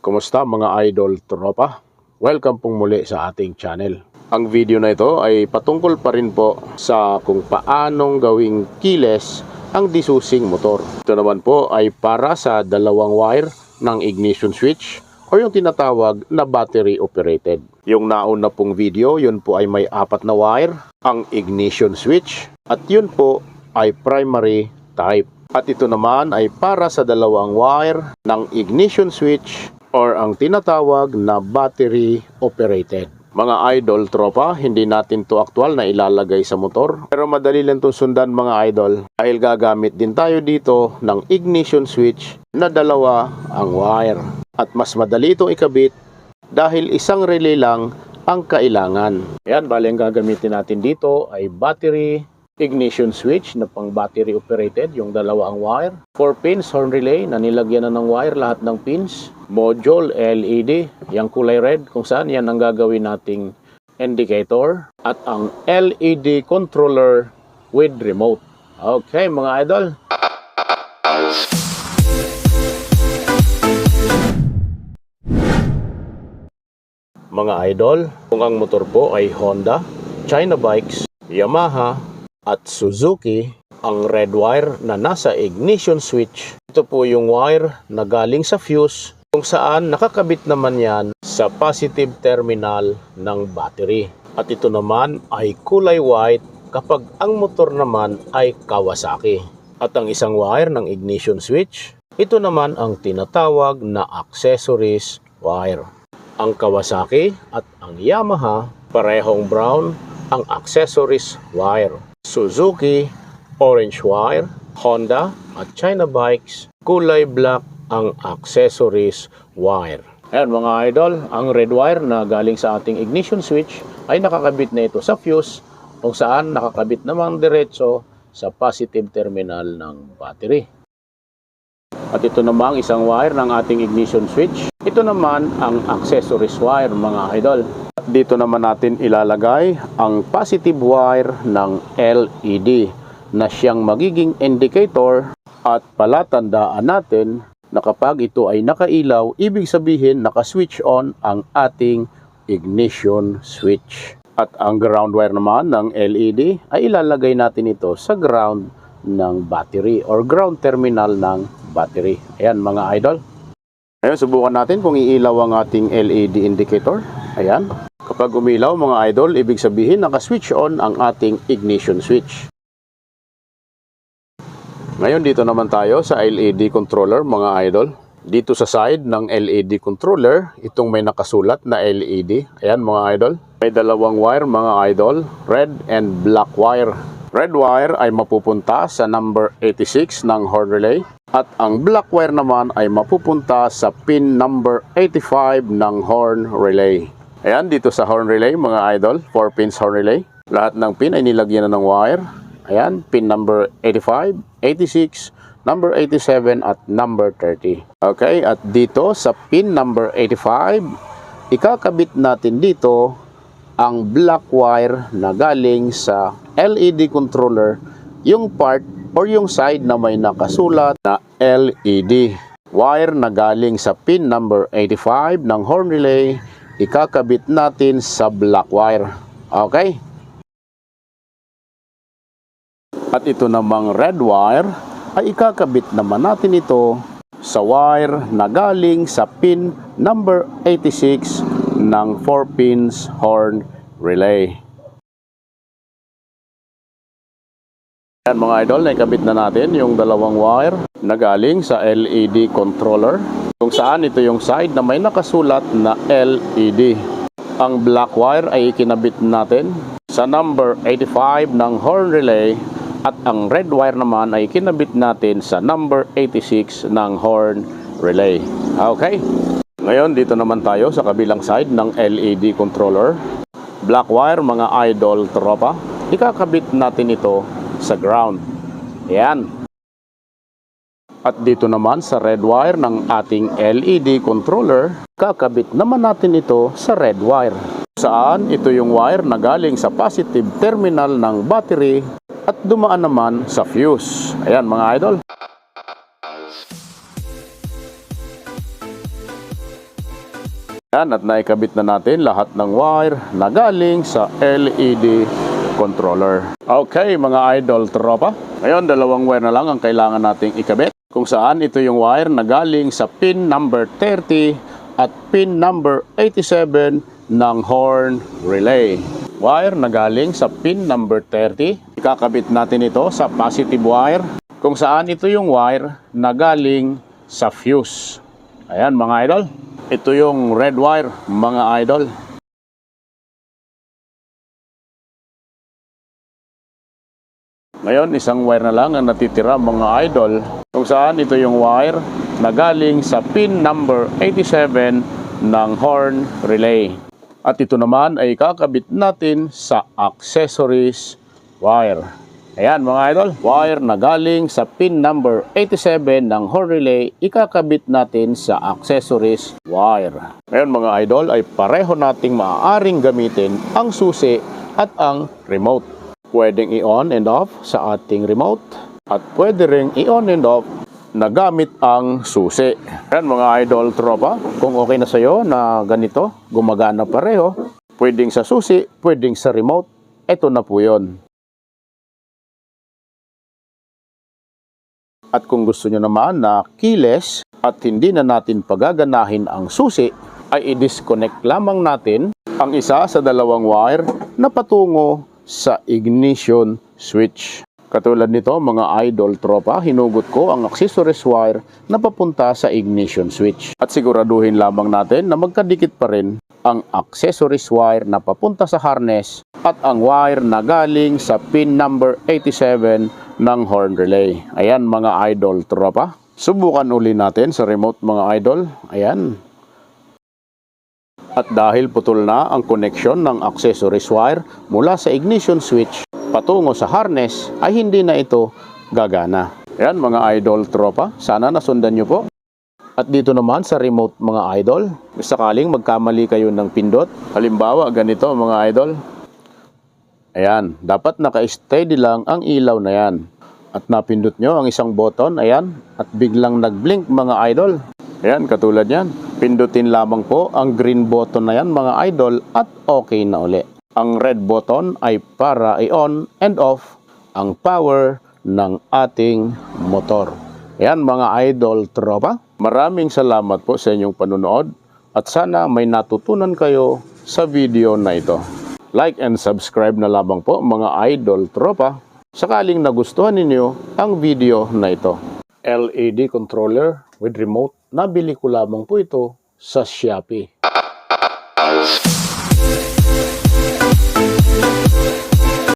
Kumusta mga idol tropa? Welcome pong muli sa ating channel. Ang video na ito ay patungkol pa rin po sa kung paanong gawing keyless ang disusing motor. Ito naman po ay para sa dalawang wire ng ignition switch o yung tinatawag na battery operated. Yung nauna pong video, yun po ay may apat na wire, ang ignition switch at yun po ay primary type. At ito naman ay para sa dalawang wire ng ignition switch or ang tinatawag na battery operated. Mga idol tropa, hindi natin to aktual na ilalagay sa motor. Pero madali lang itong sundan mga idol dahil gagamit din tayo dito ng ignition switch na dalawa ang wire. At mas madali itong ikabit dahil isang relay lang ang kailangan. Ayan, bali ang gagamitin natin dito ay battery ignition switch na pang battery operated, yung dalawa ang wire. 4 pins horn relay na nilagyan na ng wire lahat ng pins. Module LED, yung kulay red kung saan yan ang gagawin nating indicator. At ang LED controller with remote. Okay mga idol. Mga idol, kung ang motor po ay Honda, China Bikes, Yamaha, at Suzuki, ang red wire na nasa ignition switch. Ito po yung wire na galing sa fuse kung saan nakakabit naman yan sa positive terminal ng battery. At ito naman ay kulay white kapag ang motor naman ay Kawasaki. At ang isang wire ng ignition switch, ito naman ang tinatawag na accessories wire. Ang Kawasaki at ang Yamaha parehong brown ang accessories wire. Suzuki, orange wire, Honda at China bikes, kulay black ang accessories wire. Ayan mga idol, ang red wire na galing sa ating ignition switch ay nakakabit na ito sa fuse kung saan nakakabit namang diretso sa positive terminal ng battery. At ito namang isang wire ng ating ignition switch. Ito naman ang accessories wire mga idol. Dito naman natin ilalagay ang positive wire ng LED na siyang magiging indicator at palatandaan natin na kapag ito ay nakailaw, ibig sabihin naka-switch on ang ating ignition switch. At ang ground wire naman ng LED ay ilalagay natin ito sa ground ng battery or ground terminal ng battery. Ayan mga idol. Ngayon, subukan natin kung iilaw ang ating LED indicator. Ayan. Kapag umilaw mga idol, ibig sabihin naka-switch on ang ating ignition switch. Ngayon dito naman tayo sa LED controller mga idol. Dito sa side ng LED controller, itong may nakasulat na LED. Ayan mga idol. May dalawang wire mga idol, red and black wire. Red wire ay mapupunta sa number 86 ng horn relay at ang black wire naman ay mapupunta sa pin number 85 ng horn relay. Ayan, dito sa horn relay mga idol, 4 pins horn relay. Lahat ng pin ay nilagyan na ng wire. Ayan, pin number 85, 86, number 87 at number 30. Okay, at dito sa pin number 85, ikakabit natin dito ang black wire na galing sa LED controller, yung part or yung side na may nakasulat na LED. Wire na galing sa pin number 85 ng horn relay, ikakabit natin sa black wire. Okay? At ito namang red wire ay ikakabit naman natin ito sa wire na galing sa pin number 86 ng 4 pins horn relay. Yan mga idol, naikabit na natin yung dalawang wire na galing sa LED controller kung saan ito yung side na may nakasulat na LED. Ang black wire ay ikinabit natin sa number 85 ng horn relay at ang red wire naman ay kinabit natin sa number 86 ng horn relay. Okay? Ngayon, dito naman tayo sa kabilang side ng LED controller. Black wire, mga idol tropa. Ikakabit natin ito sa ground. Ayan. At dito naman sa red wire ng ating LED controller, kakabit naman natin ito sa red wire. Saan ito yung wire na galing sa positive terminal ng battery at dumaan naman sa fuse. Ayan mga idol. Ayan, at naikabit na natin lahat ng wire na galing sa LED controller. Okay, mga idol tropa. Ngayon, dalawang wire na lang ang kailangan nating ikabit. Kung saan ito yung wire na galing sa pin number 30 at pin number 87 ng horn relay. Wire na galing sa pin number 30. Ikakabit natin ito sa positive wire. Kung saan ito yung wire na galing sa fuse. Ayan mga idol. Ito yung red wire mga idol. Ngayon, isang wire na lang ang natitira mga idol kung saan ito yung wire na galing sa pin number 87 ng horn relay. At ito naman ay kakabit natin sa accessories wire. Ayan mga idol, wire na galing sa pin number 87 ng horn relay, ikakabit natin sa accessories wire. Ngayon mga idol ay pareho nating maaaring gamitin ang susi at ang remote. Pwedeng i-on and off sa ating remote at pwede ring i-on and off na gamit ang susi. Yan mga idol tropa, kung okay na sa'yo na ganito, gumagana pareho, pwedeng sa susi, pwedeng sa remote, eto na po yon. At kung gusto nyo naman na keyless at hindi na natin pagaganahin ang susi, ay i-disconnect lamang natin ang isa sa dalawang wire na patungo sa ignition switch. Katulad nito mga idol tropa, hinugot ko ang accessories wire na papunta sa ignition switch. At siguraduhin lamang natin na magkadikit pa rin ang accessories wire na papunta sa harness at ang wire na galing sa pin number 87 ng horn relay. Ayan mga idol tropa. Subukan uli natin sa remote mga idol. Ayan, at dahil putol na ang connection ng accessories wire mula sa ignition switch patungo sa harness ay hindi na ito gagana. Yan mga idol tropa, sana nasundan nyo po. At dito naman sa remote mga idol, sakaling magkamali kayo ng pindot, halimbawa ganito mga idol, ayan, dapat naka-steady lang ang ilaw na yan. At napindot nyo ang isang button, ayan, at biglang nag-blink mga idol. Ayan, katulad yan. Pindutin lamang po ang green button na yan mga idol at okay na uli. Ang red button ay para i-on and off ang power ng ating motor. Ayan mga idol tropa. Maraming salamat po sa inyong panunood at sana may natutunan kayo sa video na ito. Like and subscribe na lamang po mga idol tropa sakaling nagustuhan ninyo ang video na ito. LED controller with remote. Nabili ko lamang po ito sa Shopee.